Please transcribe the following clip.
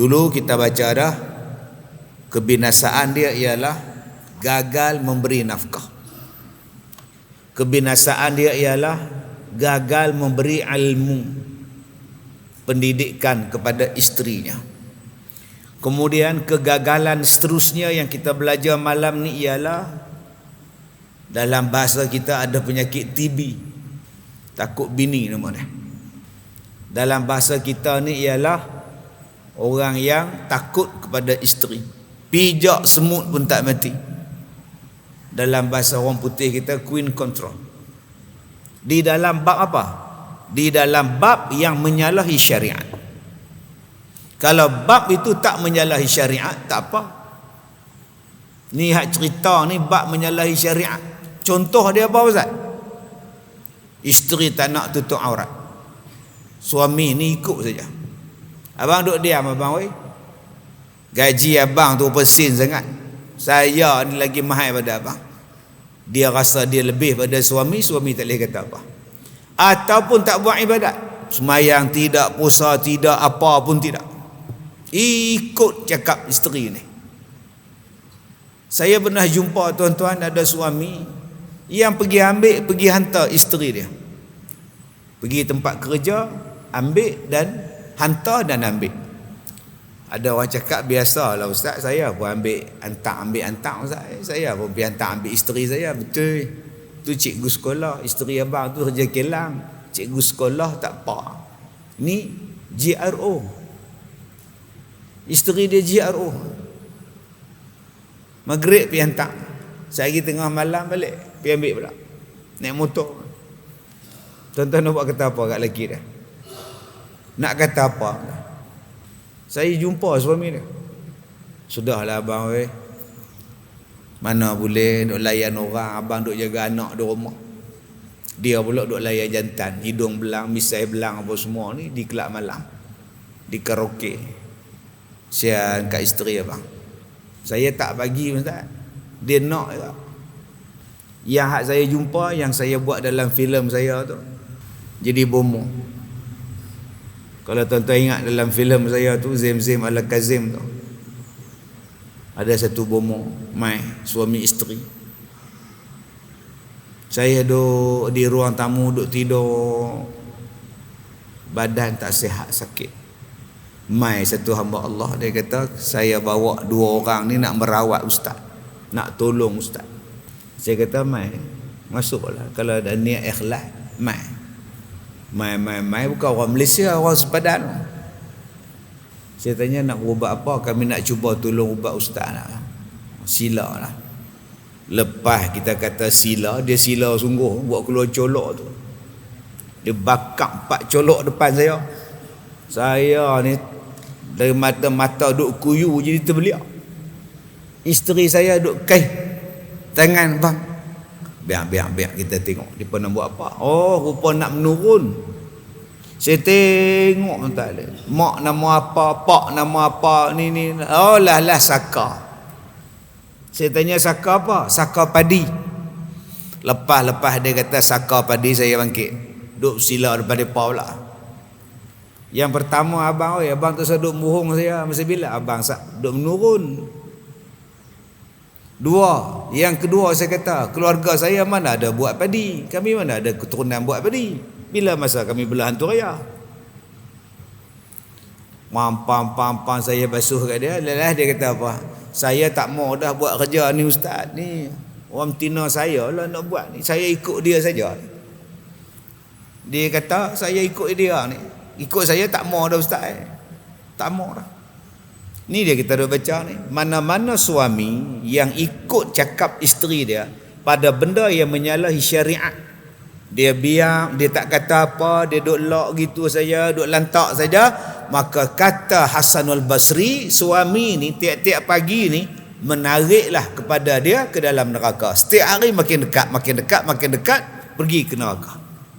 Dulu kita baca dah kebinasaan dia ialah gagal memberi nafkah. Kebinasaan dia ialah gagal memberi ilmu pendidikan kepada istrinya. Kemudian kegagalan seterusnya yang kita belajar malam ni ialah dalam bahasa kita ada penyakit TB. Takut bini nama dia. Dalam bahasa kita ni ialah orang yang takut kepada isteri. Pijak semut pun tak mati. Dalam bahasa orang putih kita queen control. Di dalam bab apa? Di dalam bab yang menyalahi syariat. Kalau bab itu tak menyalahi syariat tak apa. Ni hak cerita ni bab menyalahi syariat. Contoh dia apa Ustaz? Isteri tak nak tutup aurat. Suami ni ikut saja Abang duduk diam abang oi. Gaji abang tu pesin sangat. Saya ni lagi mahal pada abang. Dia rasa dia lebih pada suami, suami tak boleh kata apa. Ataupun tak buat ibadat. Semayang tidak, puasa tidak, apa pun tidak. Ikut cakap isteri ni. Saya pernah jumpa tuan-tuan ada suami yang pergi ambil, pergi hantar isteri dia. Pergi tempat kerja, ambil dan hantar dan ambil. Ada orang cakap biasalah ustaz saya pun ambil hantar ambil hantar. Ustaz saya pun pergi hantar ambil isteri saya. Betul. Tu cikgu sekolah isteri abang tu kerja kelang cikgu sekolah tak apa ni GRO isteri dia GRO maghrib pergi hantar. Pergi tengah malam balik pergi ambil pula. Naik motor. Tuan-tuan nak buat kata apa kat lelaki dia nak kata apa? Saya jumpa suami dia. Sudahlah abang weh. Mana boleh duk layan orang, abang duk jaga anak di rumah. Dia pula duk layan jantan, hidung belang, misai belang apa semua ni di kelab malam. Di karaoke. Sian kat isteri abang. Saya tak bagi ustaz. Dia nak juga. Yang hak saya jumpa yang saya buat dalam filem saya tu. Jadi bomo. Kalau tuan-tuan ingat dalam filem saya tu Zim Zim ala Kazim tu. Ada satu bomo mai suami isteri. Saya duduk di ruang tamu duduk tidur. Badan tak sihat sakit. Mai satu hamba Allah dia kata saya bawa dua orang ni nak merawat ustaz. Nak tolong ustaz. Saya kata mai masuklah kalau ada niat ikhlas mai. Mai mai mai bukan orang Malaysia orang sepadan. Saya tanya nak ubat apa kami nak cuba tolong ubat ustaz lah. Sila lah. Lepas kita kata sila dia sila sungguh buat keluar colok tu. Dia bakar empat colok depan saya. Saya ni dari mata-mata duk kuyu jadi terbeliak. Isteri saya duk kai tangan bang biar biar biar kita tengok. Dia pernah buat apa? Oh rupa nak menurun. Saya tengok tak ada. Mak nama apa pak nama apa ni ni. Oh lah lah saka. Saya tanya saka apa? Saka padi. Lepas lepas dia kata saka padi saya bangkit. Duduk sila depan dia pula. Yang pertama abang oi abang tu seduk bohong saya. Masa bila abang duduk menurun Dua, yang kedua saya kata, keluarga saya mana ada buat padi? Kami mana ada keturunan buat padi? Bila masa kami belahan tu raya? Pam saya basuh kat dia, lelah dia kata apa? Saya tak mau dah buat kerja ni ustaz ni. Orang tina saya lah nak buat ni. Saya ikut dia saja. Dia kata saya ikut dia ni. Ikut saya tak mau dah ustaz. Eh. Tak mau dah. Ni dia kita dah baca ni. Mana-mana suami yang ikut cakap isteri dia pada benda yang menyalahi syariat. Dia biar, dia tak kata apa, dia duk lock gitu saja, duk lantak saja, maka kata Hasanul Basri, suami ni tiap-tiap pagi ni menariklah kepada dia ke dalam neraka. Setiap hari makin dekat, makin dekat, makin dekat pergi ke neraka.